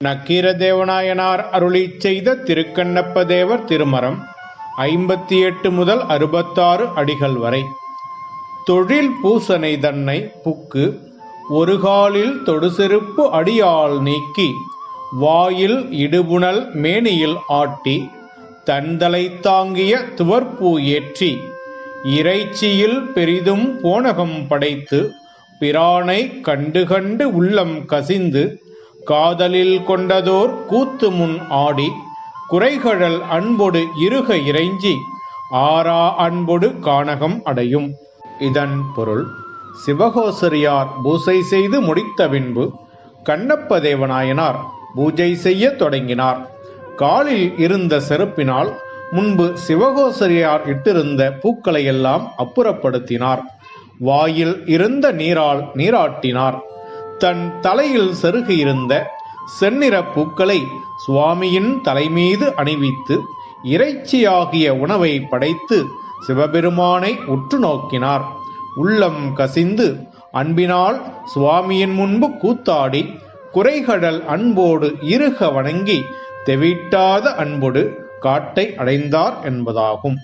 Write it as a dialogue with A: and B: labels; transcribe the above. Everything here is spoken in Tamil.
A: நக்கீரதேவநாயனார் அருளி செய்த திருக்கண்ணப்ப தேவர் திருமரம் ஐம்பத்தி எட்டு முதல் அறுபத்தாறு அடிகள் வரை. தொழில் பூசனை தன்னை புக்கு ஒரு காலில் தொடுசெருப்பு அடியால் நீக்கி வாயில் இடுபுணல் மேனியில் ஆட்டி தந்தலை தாங்கிய துவர்ப்பூ ஏற்றி இறைச்சியில் பெரிதும் போனகம் படைத்து பிரானை கண்டு கண்டு உள்ளம் கசிந்து காதலில் கொண்டதோர் கூத்து முன் ஆடி குறைகழல் அன்பொடு இருக இறைஞ்சி ஆறா அன்பொடு கானகம் அடையும். இதன் பொருள் சிவகோசரியார் பூசை செய்து முடித்த பின்பு கண்ணப்ப தேவநாயனார் பூஜை செய்ய தொடங்கினார். காலில் இருந்த செருப்பினால் முன்பு சிவகோசரியார் இட்டிருந்த பூக்களை எல்லாம் அப்புறப்படுத்தினார். வாயில் இருந்த நீரால் நீராட்டினார். தன் தலையில் செருகியிருந்த செந்நிற பூக்களை சுவாமியின் தலைமீது அணிவித்து இறைச்சியாகிய உணவை படைத்து சிவபெருமானை உற்று நோக்கினார். உள்ளம் கசிந்து அன்பினால் சுவாமியின் முன்பு கூத்தாடி குறைகடல் அன்போடு இருக வணங்கி தெவிட்டாத அன்போடு காட்டை அடைந்தார் என்பதாகும்.